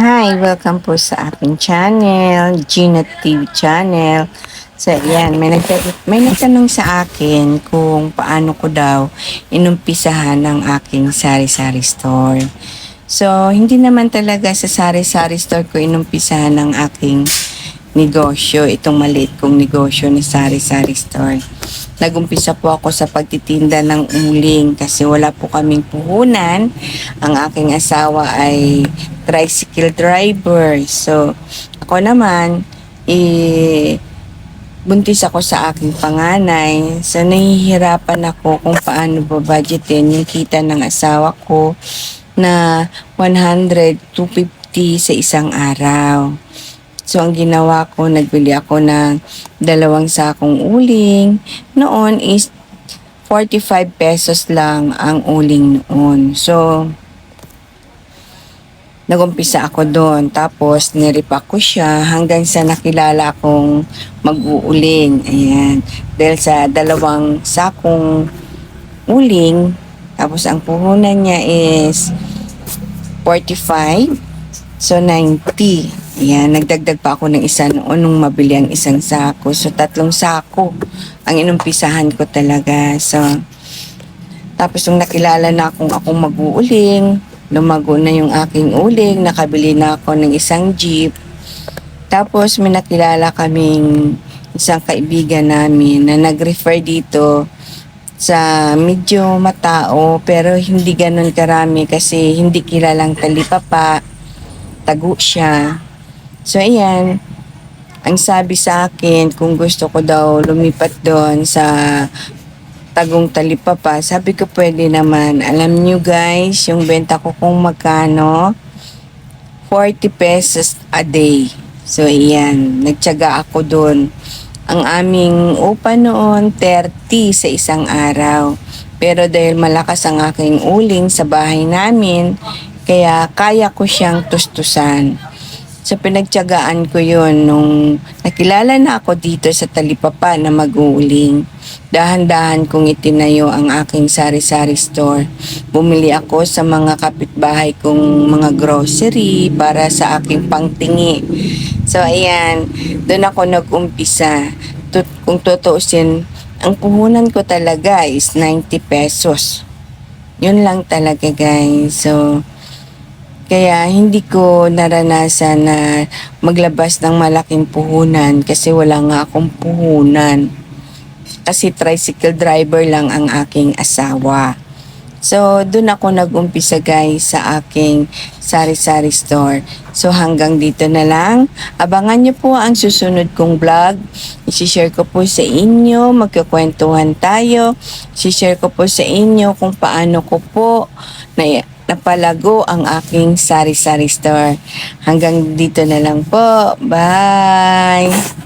Hi, welcome po sa aking channel, Gina TV channel. So, yan, may, nagtanong, may nagtanong sa akin kung paano ko daw inumpisahan ang aking sari-sari store. So, hindi naman talaga sa sari-sari store ko inumpisahan ang aking negosyo, itong maliit kong negosyo na sari-sari store. Nagumpisa po ako sa pagtitinda ng uling kasi wala po kaming puhunan. Ang aking asawa ay tricycle driver. So, ako naman, eh, buntis ako sa aking panganay. So, nahihirapan ako kung paano ba budgetin yung kita ng asawa ko na 100 to 50 sa isang araw. So, ang ginawa ko, nagbili ako ng dalawang sakong uling. Noon is 45 pesos lang ang uling noon. So, nagumpisa ako doon. Tapos, niripak ko siya hanggang sa nakilala akong mag-uuling. Ayan. Dahil sa dalawang sakong uling, tapos ang puhunan niya is 45. So, 90. Ayan, nagdagdag pa ako ng isa noon nung mabili ang isang sako. So, tatlong sako ang inumpisahan ko talaga. So, tapos nung nakilala na akong akong mag-uuling, lumago na yung aking uling, nakabili na ako ng isang jeep. Tapos may nakilala kaming isang kaibigan namin na nag-refer dito sa medyo matao pero hindi ganun karami kasi hindi kilalang talipapa, tago siya. So, ayan. Ang sabi sa akin, kung gusto ko daw lumipat doon sa tagong talipapa, sabi ko pwede naman. Alam nyo guys, yung benta ko kung magkano, 40 pesos a day. So, ayan. Nagtyaga ako doon. Ang aming upa noon, 30 sa isang araw. Pero dahil malakas ang aking uling sa bahay namin, kaya kaya ko siyang tustusan. So pinagtiyagaan ko yun nung nakilala na ako dito sa Talipapa na mag-uuling. Dahan-dahan kong itinayo ang aking sari-sari store. Bumili ako sa mga kapitbahay kong mga grocery para sa aking pangtingi. So ayan, doon ako nag-umpisa. Tut- kung tutuusin, ang puhunan ko talaga is 90 pesos. Yun lang talaga guys. So, kaya hindi ko naranasan na maglabas ng malaking puhunan kasi wala nga akong puhunan. Kasi tricycle driver lang ang aking asawa. So, doon ako nag-umpisa guys sa aking sari-sari store. So, hanggang dito na lang. Abangan nyo po ang susunod kong vlog. I-share ko po sa inyo. Magkakwentuhan tayo. I-share ko po sa inyo kung paano ko po na napalago ang aking sari-sari store. Hanggang dito na lang po. Bye!